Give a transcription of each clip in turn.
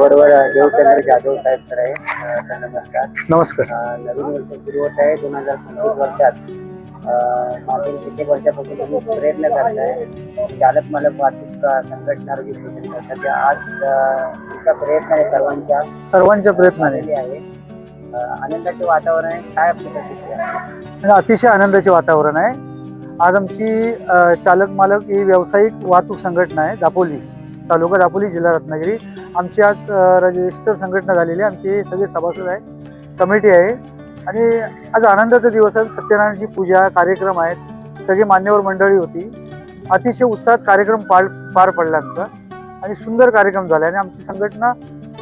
माझ्यावर देवचंद्र जाधव साहेब सर आहे सर नमस्कार. नमस्कार. अ, नवीन वर्ष सुरू होत आहे दोन हजार पंचवीस वर्षात. अ, मागील कित्येक वर्षापासून तुम्ही प्रयत्न करताय. चालक मालक वाहतूक अ, संघटना रजिस्ट्रेशन करतात त्या आज अ, तुमच्या प्रयत्नाने सर्वांच्या सर्वांच्या प्रयत्नाने. झालेली आहे. अ, आनंदाचे वातावरण आहे काय आपली प्रतिक्रिया? आणि अतिशय आनंदाचे वातावरण आहे. आज आमची अ, चालक मालक ही व्यावसायिक वाहतूक संघटना आहे दापोली. तालुका दापोली जिल्हा रत्नागिरी. आमची आज रजिस्टर संघटना झालेली आहे. आमचे सगळे सभासद आहे. कमिटी आहे. आणि आज आनंदाचा दिवस आहे. सत्यनारायणची पूजा कार्यक्रम आहेत. सगळी मान्यवर मंडळी होती. अतिशय उत्साहात कार्यक्रम पार पार पडला आमचा. आणि सुंदर कार्यक्रम झाला. आणि आमची संघटना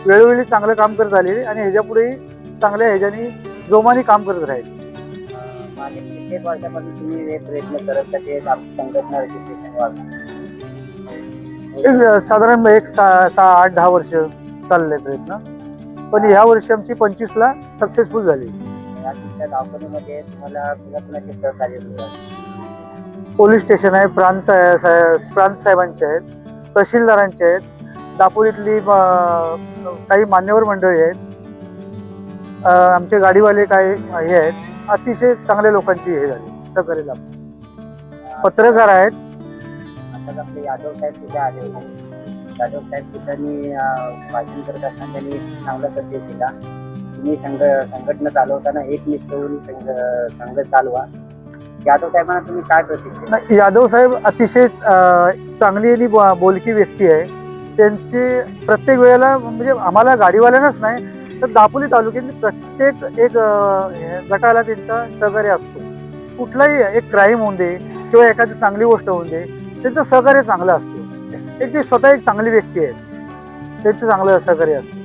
वेळोवेळी चांगलं काम करत आली आणि ह्याच्यापुढेही चांगल्या ह्याच्यानी जोमाने काम करत राहील. अ, कित्येक वर्षापासून तुम्ही हे प्रयत्न करत संघटना रजिस्ट्रेशन एक साधारण एक सहा सहा आठ दहा वर्ष चालले प्रयत्न. पण ह्या वर्षी आमची पंचवीसला सक्सेसफुल झाली. तुम्हाला सहकार्य मिळाले? पोलीस स्टेशन आहे प्रांत आहे साहेब प्रांत साहेबांचे आहेत तहसीलदारांचे आहेत दापोलीतली काही मान्यवर मंडळी आहेत. अं, आमचे गाडीवाले काय हे आहेत. अतिशय चांगल्या लोकांची हे झाली सहकार्य पत्रकार आहेत. आता आपले यादव साहेब सुद्धा आले होते. यादव साहेब सुद्धांनी भाषण करत असताना त्यांनी चांगला संदेश दिला. तुम्ही संघ संघटना चालवताना एकनिष्ठ होऊन संघ संघ चालवा. यादव साहेबांना तुम्ही काय प्रतिक्रिया यादव साहेब अतिशय चांगली आणि बोलकी व्यक्ती आहे. त्यांची प्रत्येक वेळेला म्हणजे आम्हाला गाडीवाल्यांनाच नाही तर दापोली तालुक्यातील प्रत्येक एक हे गटाला त्यांचा सहकार्य असतो. कुठलाही एक क्राईम होऊन दे किंवा एखादी चांगली गोष्ट होऊन दे त्यांचं सहकार्य चांगलं असतं. एक ते स्वतः एक चांगली व्यक्ती आहे. त्यांचं चांगलं सहकार्य असतं.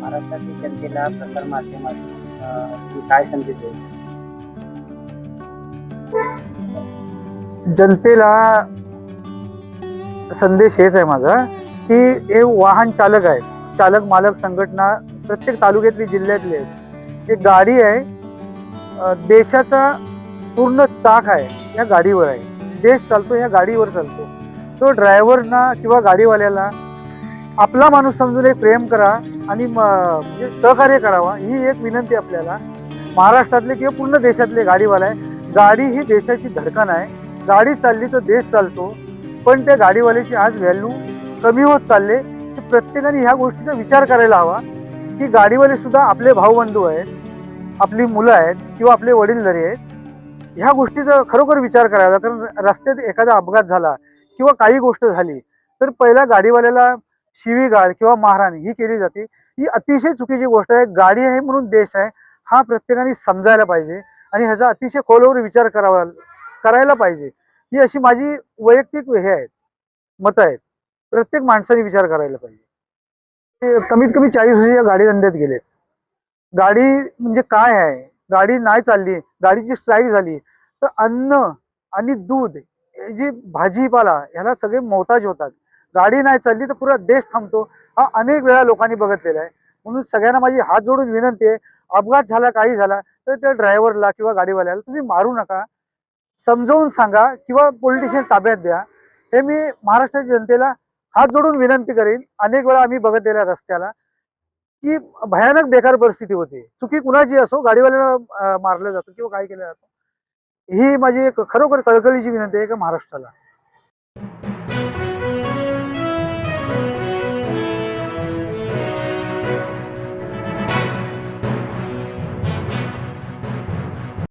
महाराष्ट्रातील जनतेला प्रसार माध्यमातून काय शकता? जनतेला संदेश हेच आहे माझा की हे वाहन चालक आहेत चालक मालक संघटना प्रत्येक तालुक्यातली जिल्ह्यातली आहेत एक गाडी आहे. देशाचा पूर्ण चाक आहे या गाडीवर आहे. देश चालतो या गाडीवर चालतो. तो ड्रायव्हरना किंवा गाडीवाल्याला आपला माणूस समजून एक प्रेम करा आणि म- म्हणजे सहकार्य करावा ही एक विनंती आपल्याला. महाराष्ट्रातले किंवा पूर्ण देशातले गाडीवाला आहे. गाडी ही देशाची धडकन आहे. गाडी चालली तर देश चालतो पण त्या गाडीवाल्याची आज व्हॅल्यू कमी होत चालले तर प्रत्येकाने ह्या गोष्टीचा विचार करायला हवा की गाडीवाले सुद्धा आपले भाऊबंधू आहेत आपली मुलं आहेत किंवा आपले वडीलधारी आहेत. ह्या गोष्टीचा खरोखर विचार करावा कारण रस्त्यात एखादा अपघात झाला किंवा काही गोष्ट झाली तर पहिला गाडीवाल्याला शिवीगाळ किंवा मारहाण ही केली जाते. ही अतिशय चुकीची गोष्ट आहे. गाडी आहे म्हणून देश आहे हा प्रत्येकाने समजायला पाहिजे आणि ह्याचा अतिशय खोलवर विचार करावा करायला पाहिजे. ही अशी माझी वैयक्तिक हे आहेत मतं आहेत. प्रत्येक माणसाने विचार करायला पाहिजे. ते कमीत कमी चाळीस वर्षाच्या गाडी धंद्यात गेलेत. गाडी म्हणजे काय आहे? गाडी नाही चालली गाडीची स्ट्राईक झाली तर अन्न आणि दूध जी भाजीपाला ह्याला सगळे मोताज होतात. गाडी नाही चालली तर पुरा देश थांबतो. हा अनेक वेळा लोकांनी बघितलेला आहे. म्हणून सगळ्यांना माझी हात जोडून विनंती आहे अपघात झाला काही झाला तर त्या ड्रायव्हरला किंवा गाडीवाल्याला तुम्ही मारू नका. समजावून सांगा किंवा पोलिटिशियन ताब्यात द्या. हे मी महाराष्ट्राच्या जनतेला हात जोडून विनंती करेन. अनेक वेळा आम्ही बघितलेल्या रस्त्याला. की भयानक बेकार परिस्थिती होती. चुकी कुणाची असो गाडीवाल्याला मारलं जातं किंवा काय केलं जातं. ही माझी एक खरोखर कळकळीची विनंती आहे का महाराष्ट्राला.